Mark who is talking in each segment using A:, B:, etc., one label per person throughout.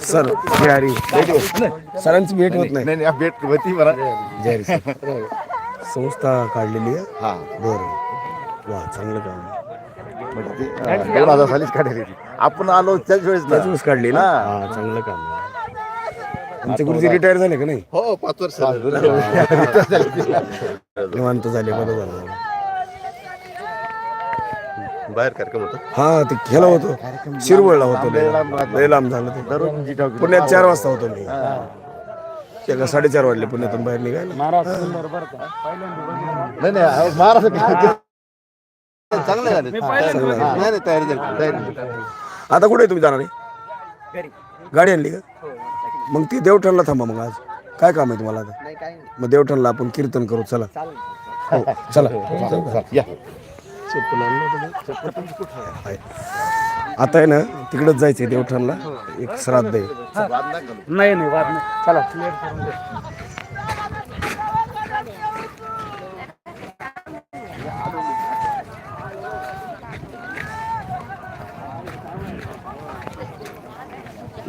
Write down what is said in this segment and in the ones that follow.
A: Sir Bihari. सरांची भेट होत नाही.
B: नाही भेट होती मला.
A: जय सर संस्था काढलेली आहे.
B: हा.
A: बरं. वा चांगलं काम
B: म्हणजे ती, दोन हजार सालीच आपण आलो त्याच वेळेस ना.
A: त्याच काढली ना?
B: हा.
A: हा चांगलं काम आहे. आमचे गुरुजी रिटायर झाले का नाही?
B: हो पाच वर्ष
A: निवांत झाले बरं झालं
B: बाहेर कार्यक्रम होता?
A: हा ते खेळा होतो. शिरवळला होतो लय.
B: लांब राहतो.
A: लय लांब झालं ते.
B: दररोज.
A: पुण्यात चार वाजता होतो मी. त्याला साडेचार वाजले पुण्यातून बाहेर निघायला.
B: नाही नाही अहो, महाराष्ट्र चांगलं झालं नाही नाही तयारी झाली तयारी झाली.
A: आता कुठे तुम्ही जाणार आहे? गाडी आणली का? मग ती देवठणला थांबा मग आज. काय काम आहे तुम्हाला आता? मग देवठणला आपण कीर्तन करू. चला. हो चला.
B: या.
A: आता आहे ना तिकडच जायचंय देवठणला. एक श्राद्ध आहे.
C: नाही नाही वाद नाही. चला.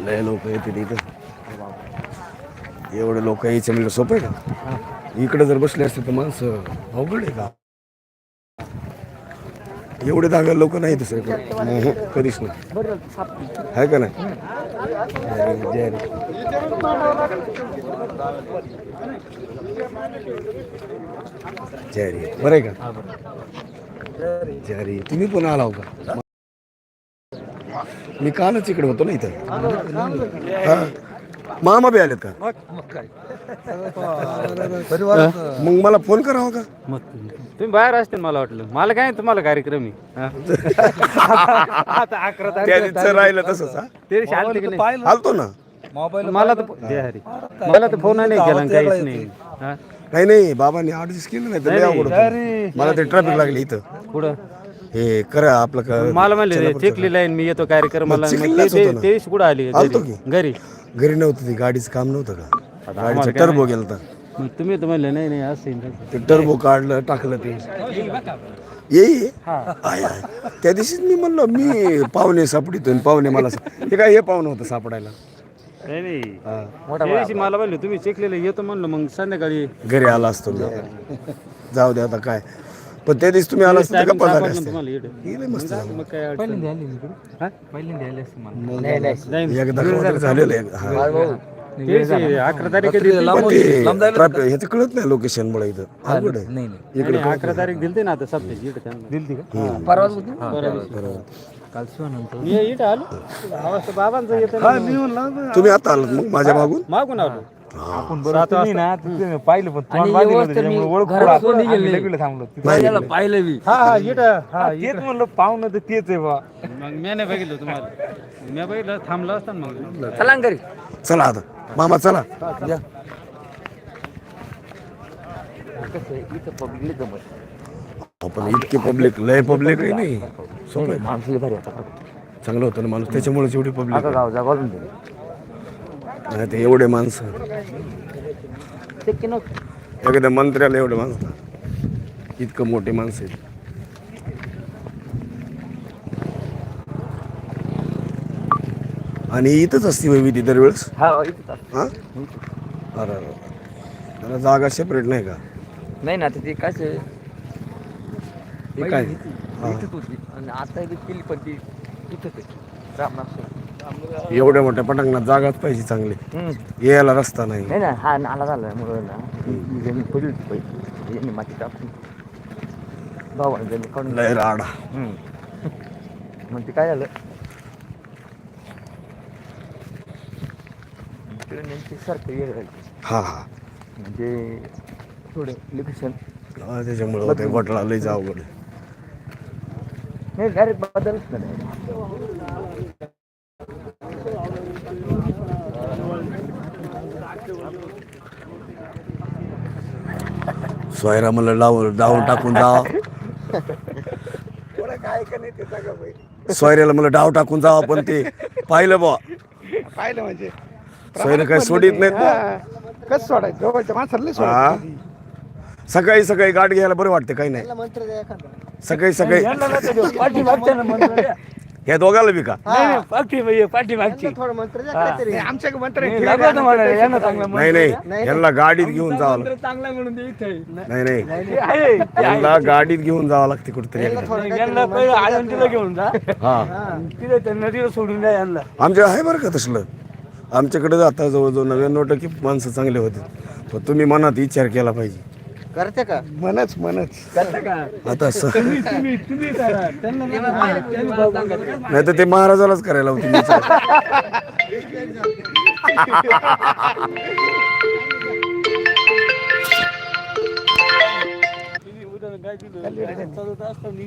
A: लय लोक येते इथं. एवढे लोक यायचे म्हणजे सोपं आहे का? इकडे जर बसले असते तर माणसं अवघड आहे का? एवढे जागा लोक नाही दुसरीकडे. कधीच नाही. आहे का नाही? जय जय रे. बरं आहे का? जय रे. तुम्ही पण आला हो का मी कालच इकडे होतो ना इथं. हा. मामा बी आलेत का? मग मला फोन करावा का?
C: मग तुम्ही बाहेर असते मला वाटलं. मला काय तुम्हाला कार्यक्रम
A: त्या दिवशी राहिलं तसंच हा? आलतो ना.
C: मला तर जय हरी. मला तर फोन नाही केला काहीच नाही. हा?
A: नाही नाही बाबांनी ऍडजस्ट केलं नाही तर लय अवघड होतं. मला ते ट्रॅफिक लागली इथं.
C: पुढं
A: हे करा आपलं का
C: मला म्हणले चेकली लाईन मी येतो कार्यक्रमाला.
A: मग
C: मग
A: चिखलीलाच
C: ते-
A: होतं ना.
C: ते दिवशी कुठं आली?
A: आलतो
C: घरी.
A: की.
C: घरी.
A: घरी नव्हतं ते गाडीचं काम नव्हतं का? गाडीचं टर्बो गेलं होतं
C: मग तुम्ही तर म्हणले नाही नाही असं आहे तसं.
A: ते टर्बो काढलं टाकलं ते. ये ये. आय आय. त्या दिवशीच मी म्हणलो मी पाहुणे सापडितो पाहुणे मला सा- हे काय हे पाहुणं होतं सापडायला?
C: नाही नाही.
A: हा.
C: त्या दिवशी मला म्हणले तुम्ही चेकलेलं येतो म्हणलं मग संध्याकाळी
A: घरी आला असतो मी. जाऊ दे आता काय. पण त्या दिवशी तुम्ही आला असतो गप्पा झाल्या
C: सापडलं
A: असत्या.
C: तुम्हाला इकडे.
A: हे लय मस्त झालं.
C: मग काय अडचण नाही. हा?
A: एकदा काहीतरी झालेलं आहे. हा.
C: ते दिवशी अकरा तारीख
A: पण ते traffic- ह्याचं कळत नाही लोकेशन मुळे इथं अवघड आहे.
C: इकडे अकरा तारीख दिलते ना आता सप्त्याची इकडे त्यांना दिलती का? मी इथं आलो. आवाज तर बाबांचा येतो ना.
A: तुम्ही आता आलात मग माझ्या मागून?
C: मागून आलो.
D: सात वाजता. पाहिलं पण त्याच्यामुळे ओळख आम्ही लगेच थांबलो.
A: नाही
C: पाहिलं मी हा हा हा
D: तेच म्हणलं पाहुणं तर तेच आहे बा.
C: मग मी नाही बघितलं तुम्हाला. मी बघितलं थांबलं असतं ना मग.
A: चला आता. मामा चला. आपण इतके पब्लिक लय पब्लिक आहे नाही. सोपं आहे. चांगलं होतं ना माणूस. त्याच्यामुळेच एवढी पब्लिक नाही ते एवढे माणसं. एखाद्या मंत्र्याला एवढे माणसं. इतकं मोठे माणसं आहेत. आणि इथंच असते विधी दरवेळेस? हा अरे. त्याला जागा सेपरेट नाही का?
E: नाही ना ते काय
A: काय?
E: आता केली पण ती इथंच आहे. रामनाथ
A: एवढ्या मोठ्या पटांगणात जागाच पाहिजे चांगली. यायला रस्ता नाही.
E: नाही ना हा नाला झाला जमीन पडली यांनी माती टाकून जमीन
A: लय राडा.
E: हम्म. मग ते काय झालं? सारखं
A: हा हा.
E: म्हणजे थोडं लोकेशन
A: त्याच्यामुळे घोटाळा लय.
E: नाही डायरेक्ट बदलच नाही.
A: सोयरा मला डाव डावून टाकून जाव. सोयऱ्याला मला डाव टाकून जावं पण ते. पाहिलं बा
D: पाहिलं म्हणजे.
A: सोयरे काय सोडित नाहीत बुवा.
D: कसं सोडायचं? जवळच्या माणसाला लय
A: हा. सकाळी सकाळी गाठ घ्यायला बरं वाटते काही नाही. सकाळी सकाळी ह्या दोघाला बी का?
D: पाठी म्हणजे पाठी मागची.
F: थोडं मंत्र द्या काहीतरी.
D: यांना चांगला
A: नाही नाही यांना गाडीत घेऊन जावं लागतं
D: चांगला म्हणून दे इथे.
A: नाही नाही
D: आहे
A: यांना गाडीत घेऊन जावं लागते कुठेतरी एकदा.
F: थोडं काहीतरी
D: यांना पहिलं आळंदीला घेऊन जा.
A: हा.
D: तिथे त्या नदीला सोडून द्या यांना.
A: आमच्या आहे बरं का तसलं? आमच्याकडे आता जवळजवळ नव्याण्णव टक्के माणसं चांगले होते. पण तुम्ही मनात विचार केला पाहिजे.
F: करते का?
A: मनच मनच. आता असं.
D: तुम्ही तुम्ही करा. त्यांना नका त्यांनी बघून करा.
A: नाही तर ते महाराजालाच करायला होती.
D: तुम्ही उद्या काय दिलं? चालत असताना